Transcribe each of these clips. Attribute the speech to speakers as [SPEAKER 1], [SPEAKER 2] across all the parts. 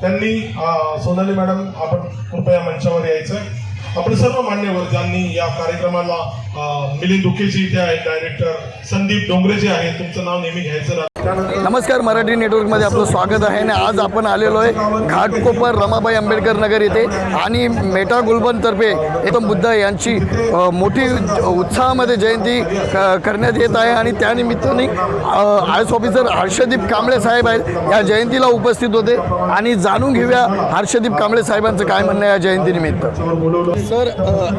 [SPEAKER 1] त्यांनी सोनाली मॅडम आपण कृपया मंचावर यायचं. आपण सर्व मान्यवर ज्यांनी या कार्यक्रमाला मिलिंद दुखेजी इथे आहेत डायरेक्टर संदीप डोंगरे जे आहेत तुमचं नाव नेहमी घ्यायचं
[SPEAKER 2] नमस्कार मराठी नेटवर्कमध्ये आपलं स्वागत आहे आणि आज आपण आलेलो आहे घाटकोपर रमाबाई आंबेडकर नगर येथे आणि मेटा गुलबनतर्फे गौतम बुद्ध यांची मोठी उत्साहामध्ये जयंती करण्यात येत आहे आणि त्यानिमित्ताने I S officer Harshdeep Kamble साहेब आहेत. या जयंतीला उपस्थित होते आणि जाणून घेऊया हर्षदीप कांबळे साहेबांचं काय म्हणणं आहे या जयंतीनिमित्त सर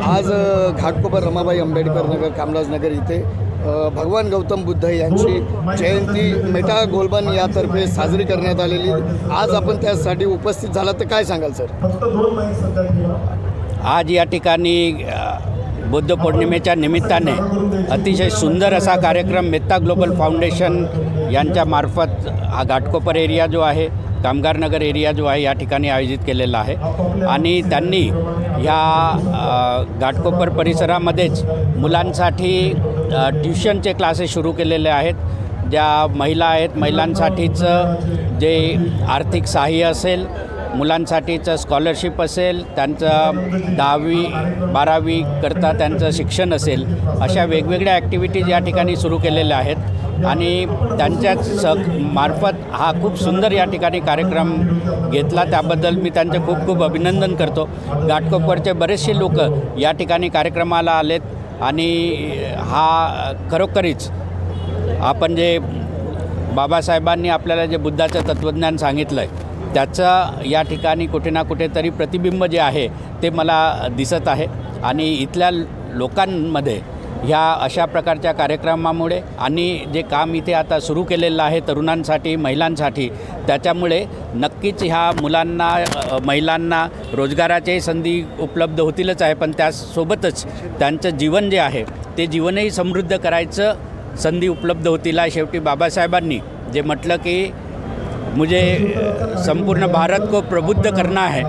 [SPEAKER 2] आज घाटकोपर रमाबाई आंबेडकर नगर कामराज नगर इथे भगवान गौतम बुद्ध यांची जयंती मेटा गोलबन यातर्फे साजरी करण्यात आलेली आज आपण त्यासाठी उपस्थित झाला तर काय सांगाल सर.
[SPEAKER 3] आज या ठिकाणी बुद्ध पौर्णिमेच्या निमित्ताने अतिशय सुंदर असा कार्यक्रम मेत्ता ग्लोबल फाउंडेशन यांच्या मार्फत हा घाटकोपर एरिया जो आहे कामगारनगर एरिया जो आहे या ठिकाणी आयोजित केलेला आहे. आणि त्यांनी ह्या घाटकोपर परिसरामध्येच मुलांसाठी ट्युशनचे क्लासेस सुरू केलेले आहेत. ज्या महिला आहेत महिलांसाठीचं जे आर्थिक सहाय्य असेल मुलांसाठीचं स्कॉलरशिप असेल त्यांचं दहावी बारावी करता त्यांचं शिक्षण असेल अशा वेगवेगळ्या ॲक्टिव्हिटीज या ठिकाणी सुरू केलेल्या आहेत. आणि त्यांच्याच स मार्फत हा खूप सुंदर या ठिकाणी कार्यक्रम घेतला. त्याबद्दल मी त्यांचे खूप खूप अभिनंदन करतो. घाटकोपरचे बरेचसे लोक या ठिकाणी कार्यक्रमाला आलेत. आणि हा खरोखरीच आपण जे बाबासाहेबांनी आपल्याला जे बुद्धाचं तत्त्वज्ञान सांगितलं आहे त्याचं या ठिकाणी कुठे ना कुठेतरी प्रतिबिंब जे आहे ते मला दिसत आहे. आणि इथल्या लोकांमध्ये ह्या अशा प्रकारच्या कार्यक्रमामुळे आणि जे काम इथे आता सुरू केलेलं आहे तरुणांसाठी महिलांसाठी त्याच्यामुळे नक्कीच ह्या मुलांना महिलांना रोजगाराच्याही संधी उपलब्ध होतीलच आहे. पण त्यासोबतच त्यांचं जीवन जे आहे ते जीवनही समृद्ध करायचं संधी उपलब्ध होतील आहे. शेवटी बाबासाहेबांनी जे म्हटलं की मुझे संपूर्ण भारत को प्रबुद्ध करना है।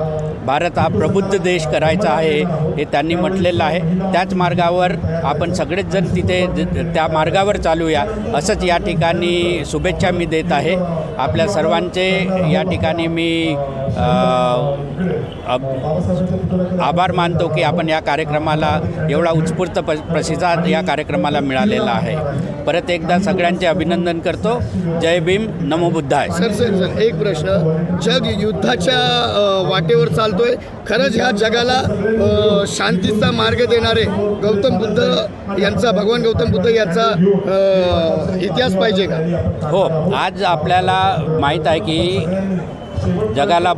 [SPEAKER 3] भारत हा प्रबुद्ध देश करायचा आहे हे त्यांनी म्हटलेलं आहे. त्याच मार्गावर आपण सगळेच जण तिथे त्या मार्गावर चालूया असंच या ठिकाणी शुभेच्छा मी देत आहे. आपल्या सर्वांचे या ठिकाणी मी अब- आभार मानतो की आपण या कार्यक्रमाला एवढा उत्स्फूर्त प प्रतिसाद या कार्यक्रमाला मिळालेला आहे. परत एकदा सगळ्यांचे अभिनंदन करतो. जय भीम नमो बुद्धाय.
[SPEAKER 2] सर सर सर एक प्रश्न. जग युद्धाच्या वाटेवर चालतो करतोय खरंच ह्या जगाला शांतीचा मार्ग देणारे गौतम बुद्ध यांचा भगवान गौतम बुद्ध यांचा इतिहास पाहिजे का?
[SPEAKER 3] हो आज आपल्याला माहीत आहे की जगाला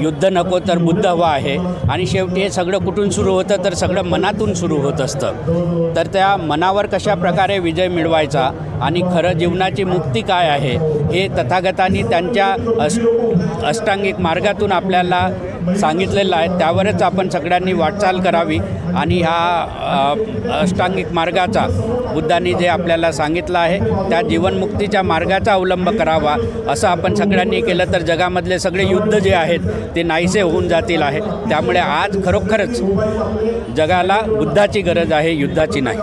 [SPEAKER 3] युद्ध नको तर बुद्ध हवा आहे. आणि शेवटी हे सगळं कुठून सुरू होतं तर सगळं मनातून सुरू होत असतं. तर त्या मनावर कशा प्रकारे विजय मिळवायचा आणि खरं जीवनाची मुक्ती काय आहे हे तथागतांनी त्यांच्या अस अष्टांगिक मार्गातून आपल्याला सांगितलेलं आहे. त्यावरच आपण सगळ्यांनी वाटचाल करावी आणि ह्या अष्टांगिक मार्गाचा बुद्धांनी जे आपल्याला सांगितलं आहे त्या जीवनमुक्तीच्या मार्गाचा अवलंब करावा असं आपण सगळ्यांनी केलं तर जगामधले सगळे युद्ध जे आहेत ते नाहीसे होऊन जातील आहे. त्यामुळे आज खरोखरच जगाला बुद्धाची गरज आहे युद्धाची नाही.